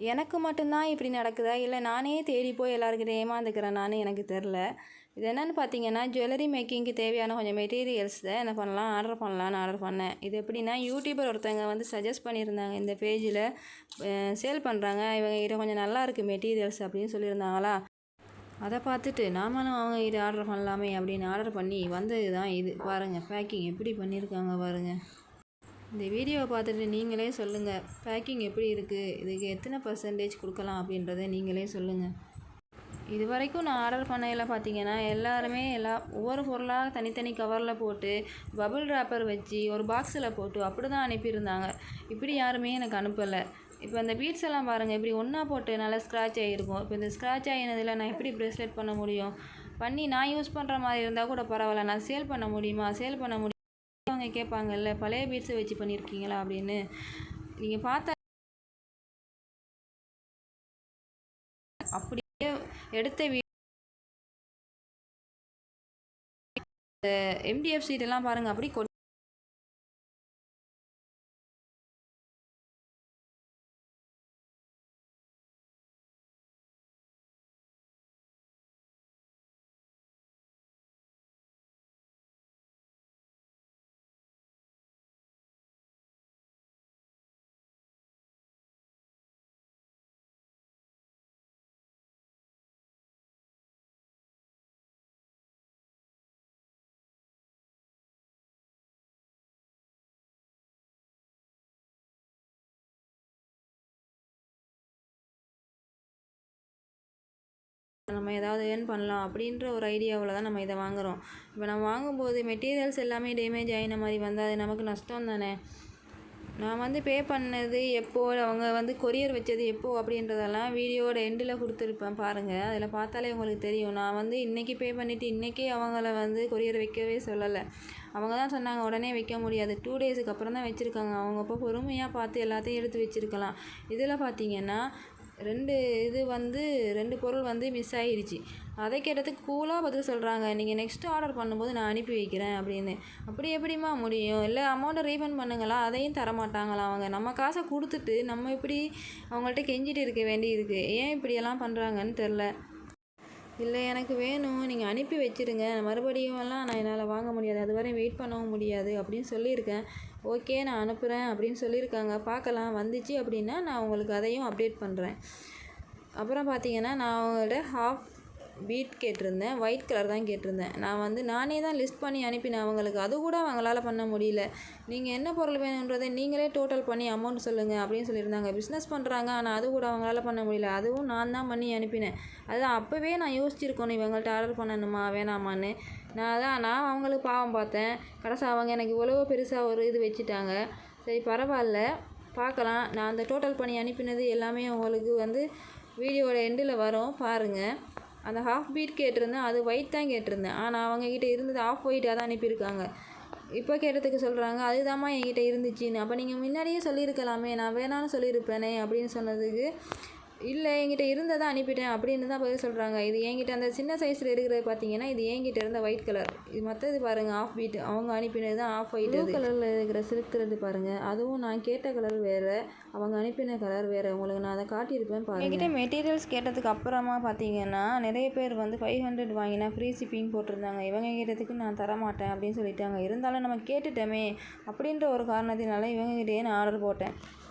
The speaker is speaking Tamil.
எனக்கு மட்டும்தான் இப்படி நடக்குதா? இல்லை நானே தேடி போய் எல்லாருக்கிட்ட ஏமாந்துக்கிறேனான்னு எனக்கு தெரில. இது என்னென்னு பார்த்தீங்கன்னா ஜுவல்லரி மேக்கிங்க்கு தேவையான கொஞ்சம் மெட்டீரியல்ஸை என்ன பண்ணலாம் ஆர்டர் பண்ணலான்னு ஆர்டர் பண்ணேன். இது எப்படின்னா யூடியூபர் ஒருத்தவங்க வந்து சஜஸ்ட் பண்ணியிருந்தாங்க இந்த பேஜில் சேல் பண்ணுறாங்க இவங்க இது கொஞ்சம் நல்லா இருக்குது மெட்டீரியல்ஸ் அப்படின்னு சொல்லியிருந்தாங்களா? அதை பார்த்துட்டு நாமளும் அவங்க இது ஆர்டர் பண்ணலாமே அப்படின்னு ஆர்டர் பண்ணி வந்தது தான் இது. பாருங்கள் பேக்கிங் எப்படி பண்ணியிருக்காங்க பாருங்கள் இந்த வீடியோவை பார்த்துட்டு நீங்களே சொல்லுங்கள் பேக்கிங் எப்படி இருக்குது இதுக்கு எத்தனை பர்சன்டேஜ் கொடுக்கலாம் அப்படின்றத நீங்களே சொல்லுங்கள் இது வரைக்கும் நான் ஆர்டர் பண்ணையில் பார்த்தீங்கன்னா எல்லாருமே எல்லா ஒவ்வொரு பொருளாக தனித்தனி கவரில் போட்டு பபுள் ரேப்பர் வச்சு ஒரு பாக்ஸில் போட்டு அப்படி தான் அனுப்பியிருந்தாங்க. இப்படி யாருமே எனக்கு அனுப்பலை. இப்போ இந்த பீட்ஸ் எல்லாம் பாருங்கள் இப்படி ஒன்றா போட்டு நல்லா ஸ்க்ராட்ச் ஆகிருக்கும் இப்போ இந்த ஸ்க்ராட்ச் ஆகினதில் நான் எப்படி ப்ரெஸ்லெட் பண்ண முடியும்? பண்ணி நான் யூஸ் பண்ணுற மாதிரி இருந்தால் கூட பரவாயில்ல. நான் சேல் பண்ண முடியுமா? சேல் பண்ண முடியும் அவங்க கேட்பாங்கல்ல பழைய பீட்ஸை வச்சு பண்ணியிருக்கீங்களா அப்படின்னு? நீங்கள் பார்த்தா அப்படியே எடுத்த வீ எம்டிஎஃப் சீட்டெல்லாம் பாருங்கள் அப்படி கொ நம்ம ஏதாவது ஏர்ன் பண்ணலாம் அப்படின்ற ஒரு ஐடியாவில் தான் நம்ம இதை வாங்குகிறோம் இப்போ நம்ம வாங்கும்போது மெட்டீரியல்ஸ் எல்லாமே டேமேஜ் ஆகின மாதிரி வந்தால் அது நமக்கு நஷ்டம் தானே? நான் வந்து பே பண்ணது எப்போ அவங்க வந்து கொரியர் வச்சது எப்போ அப்படின்றதெல்லாம் வீடியோட எண்டில் கொடுத்துருப்பேன் பாருங்கள் அதில் பார்த்தாலே உங்களுக்கு தெரியும். நான் வந்து இன்றைக்கி பே பண்ணிவிட்டு இன்றைக்கே அவங்கள வந்து கொரியர் வைக்கவே சொல்லலை. அவங்க தான் சொன்னாங்க உடனே வைக்க முடியாது. டூ டேஸுக்கு அப்புறம் தான் வச்சுருக்காங்க. அவங்க அப்போ பொறுமையாக பார்த்து எல்லாத்தையும் எடுத்து வச்சுருக்கலாம். இதில் பார்த்தீங்கன்னா ரெண்டு இது வந்து ரெண்டு பொருள் வந்து மிஸ் ஆகிடுச்சி அதை கேட்டதுக்கு கூலாக பதில் சொல்கிறாங்க நீங்கள் நெக்ஸ்ட் ஆர்டர் பண்ணும்போது நான் அனுப்பி வைக்கிறேன் அப்படின்னு. அப்படி எப்படிம்மா முடியும்? இல்லை அமௌண்ட்டை ரீஃபண்ட் பண்ணுங்களா? அதையும் தரமாட்டாங்களா அவங்க? நம்ம காசை கொடுத்துட்டு நம்ம எப்படி அவங்கள்ட்ட கெஞ்சிட்டு இருக்க வேண்டி இருக்குது ஏன் இப்படியெல்லாம் பண்ணுறாங்கன்னு தெரில. இல்லை எனக்கு வேணும். நீங்கள் அனுப்பி வச்சுருங்க. மறுபடியும் எல்லாம் நான் என்னால் வாங்க முடியாது. அது வரையும் வெயிட் பண்ணவும் முடியாது அப்படின்னு சொல்லியிருக்கேன். ஓகே நான் அனுப்புகிறேன் அப்படின்னு சொல்லியிருக்காங்க. பார்க்கலாம். வந்துச்சு அப்படின்னா நான் உங்களுக்கு அதையும் அப்டேட் பண்ணுறேன் அப்புறம் பார்த்தீங்கன்னா நான் அவங்கள்ட்ட ஹாஃப் பீட் கேட்டிருந்தேன் ஒயிட் கலர் தான் கேட்டிருந்தேன். நான் வந்து நானே தான் லிஸ்ட் பண்ணி அனுப்பினேன் அவங்களுக்கு. அது கூட அவங்களால பண்ண முடியல. நீங்கள் என்ன பொருள் வேணுன்றதை நீங்களே டோட்டல் பண்ணி அமௌண்ட் சொல்லுங்கள் அப்படின்னு சொல்லியிருந்தாங்க. பிஸ்னஸ் பண்ணுறாங்க ஆனால் அது கூட அவங்களால பண்ண முடியல. அதுவும் நான் தான் பண்ணி அனுப்பினேன். அதுதான் அப்போவே நான் யோசிச்சிருக்கணும் இவங்கள்ட்ட ஆர்டர் பண்ணணுமா வேணாமான்னு. நான் அதான் நான் அவங்களுக்கு பாவம் பார்த்தேன். கடைசி அவங்க எனக்கு இவ்வளோ பெருசாக ஒரு இது வச்சுட்டாங்க. சரி பரவாயில்ல. பார்க்கலாம். நான் அந்த டோட்டல் பண்ணி அனுப்பினது எல்லாமே உங்களுக்கு வந்து வீடியோட எண்டில் வரும். பாருங்கள் அந்த ஹாஃப் பீட் கேட்டிருந்தேன் அது ஒயிட் தான் கேட்டிருந்தேன். ஆனால் அவங்கக்கிட்ட இருந்தது ஆஃப் ஒயிட்டாக தான் அனுப்பியிருக்காங்க. இப்போ கேட்டதுக்கு சொல்கிறாங்க அதுதாம்மா என்கிட்ட இருந்துச்சுன்னு. அப்போ நீங்கள் முன்னாடியே சொல்லியிருக்கலாமே நான் வேணான்னு சொல்லியிருப்பேனே அப்படின்னு சொன்னதுக்கு இல்லை என்கிட்ட இருந்ததை அனுப்பிட்டேன் அப்படின்னு தான் பதில் சொல்கிறாங்க இது என்கிட்ட அந்த சின்ன சைஸில் இருக்கிறது பார்த்தீங்கன்னா இது என்கிட்ட இருந்த ஒயிட் கலர் இது மற்றது பாருங்கள் ஆஃப் பீட் அவங்க அனுப்பினது தான் ஆஃப் ஒயிட் ப்ளூ கலரில் இருக்கிற சில்க் த்ரெட் பாருங்கள் அதுவும் நான் கேட்ட கலர் வேறு அவங்க அனுப்பின கலர் வேறு. உங்களுக்கு நான் அதை காட்டியிருப்பேன் பாருங்கள் என்கிட்ட மெட்டீரியல்ஸ் கேட்டதுக்கு அப்புறமா பார்த்தீங்கன்னா நிறைய பேர் வந்து ஃபைவ் ஹண்ட்ரட் வாங்கினா ஃப்ரீ ஷிப்பிங் போட்டிருந்தாங்க. இவங்க கேட்டதுக்கு நான் தரமாட்டேன் அப்படின்னு சொல்லிட்டாங்க. இருந்தாலும் நம்ம கேட்டுட்டோமே அப்படின்ற ஒரு காரணத்தினால இவங்ககிட்டயே நான் ஆர்டர் போட்டேன்.